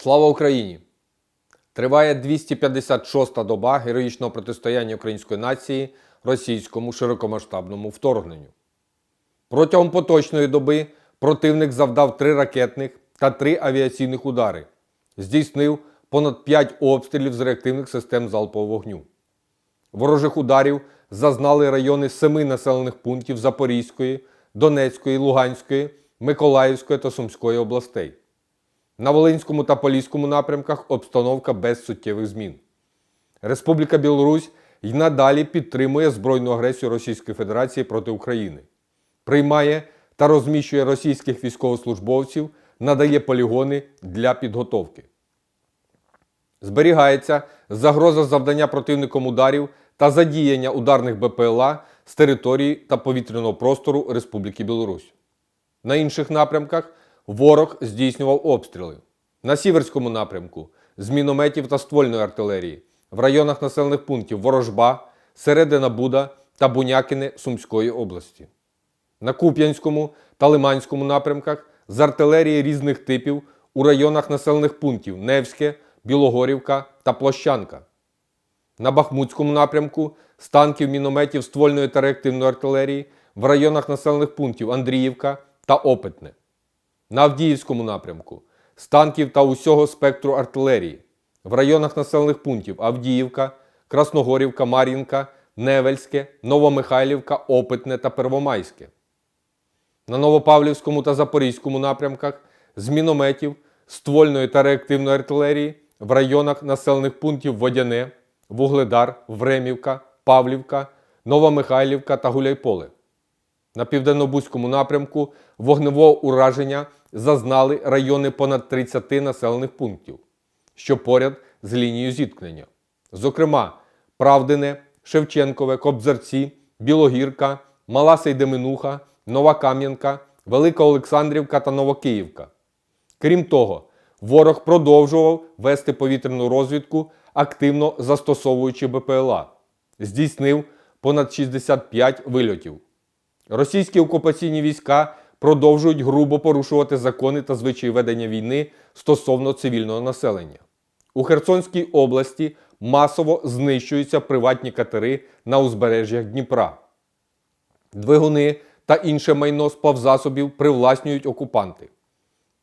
Слава Україні! Триває 256-та доба героїчного протистояння української нації російському широкомасштабному вторгненню. Протягом поточної доби противник завдав три ракетних та три авіаційних удари, здійснив понад 5 обстрілів з реактивних систем залпового вогню. Ворожих ударів зазнали райони семи населених пунктів Запорізької, Донецької, Луганської, Миколаївської та Сумської областей. На Волинському та Поліському напрямках обстановка без суттєвих змін. Республіка Білорусь й надалі підтримує збройну агресію Російської Федерації проти України, приймає та розміщує російських військовослужбовців, надає полігони для підготовки. Зберігається загроза завдання противником ударів та задіяння ударних БПЛА з території та повітряного простору Республіки Білорусь. На інших напрямках ворог здійснював обстріли. На сіверському напрямку з мінометів та ствольної артилерії, в районах населених пунктів Ворожба, Середина Буда та Бунякине Сумської області. На Куп'янському та Лиманському напрямках з артилерії різних типів у районах населених пунктів Невське, Білогорівка та Площанка. На Бахмутському напрямку з танків, мінометів, ствольної та реактивної артилерії в районах населених пунктів Андріївка та Опитне. На Авдіївському напрямку з танків та усього спектру артилерії в районах населених пунктів Авдіївка, Красногорівка, Мар'їнка, Невельське, Новомихайлівка, Опитне та Первомайське. На Новопавлівському та Запорізькому напрямках з мінометів, ствольної та реактивної артилерії в районах населених пунктів Водяне, Вугледар, Времівка, Павлівка, Новомихайлівка та Гуляйполе. На південно-бузькому напрямку вогневого ураження зазнали райони понад 30 населених пунктів, що поряд з лінією зіткнення. Зокрема, Правдине, Шевченкове, Кобзарці, Білогірка, Мала Сейдеминуха, Нова Кам'янка, Велика Олександрівка та Новокиївка. Крім того, ворог продовжував вести повітряну розвідку, активно застосовуючи БПЛА. Здійснив понад 65 вильотів. Російські окупаційні війська продовжують грубо порушувати закони та звичаї ведення війни стосовно цивільного населення. У Херсонській області масово знищуються приватні катери на узбережжях Дніпра. Двигуни та інше майно спавзасобів привласнюють окупанти.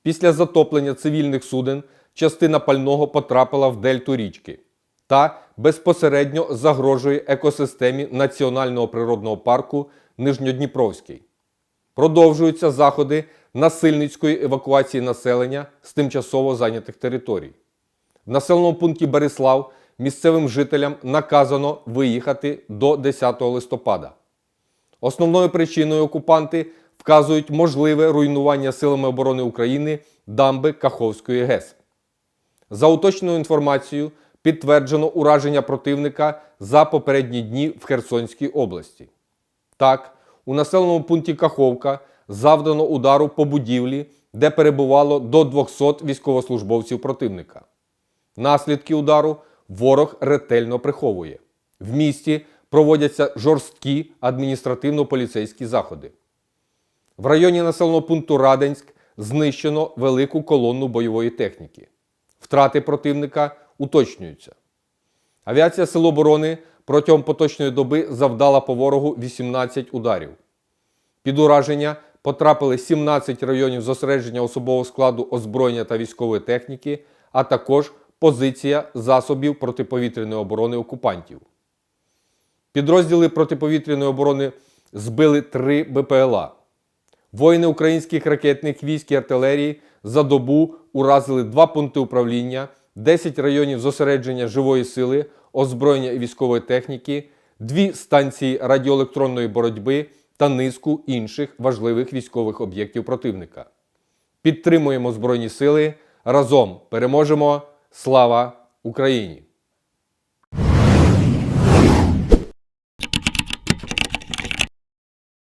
Після затоплення цивільних суден частина пального потрапила в дельту річки та безпосередньо загрожує екосистемі Національного природного парку Нижньодніпровський. Продовжуються заходи насильницької евакуації населення з тимчасово зайнятих територій. В населеному пункті Береслав місцевим жителям наказано виїхати до 10 листопада. Основною причиною окупанти вказують можливе руйнування силами оборони України дамби Каховської ГЕС. За уточненою інформацією, підтверджено ураження противника за попередні дні в Херсонській області. Так, у населеному пункті Каховка завдано удару по будівлі, де перебувало до 200 військовослужбовців противника. Наслідки удару ворог ретельно приховує. В місті проводяться жорсткі адміністративно-поліцейські заходи. В районі населеного пункту Раденськ знищено велику колонну бойової техніки. Втрати противника уточнюються. Авіація Сил оборони протягом поточної доби завдала по ворогу 18 ударів. Під ураження потрапили 17 районів зосередження особового складу озброєння та військової техніки, а також позиція засобів протиповітряної оборони окупантів. Підрозділи протиповітряної оборони збили три БПЛА. Воїни українських ракетних військ і артилерії за добу уразили два пункти управління, 10 районів зосередження живої сили, озброєння і військової техніки, дві станції радіоелектронної боротьби та низку інших важливих військових об'єктів противника. Підтримуємо Збройні Сили. Разом переможемо! Слава Україні!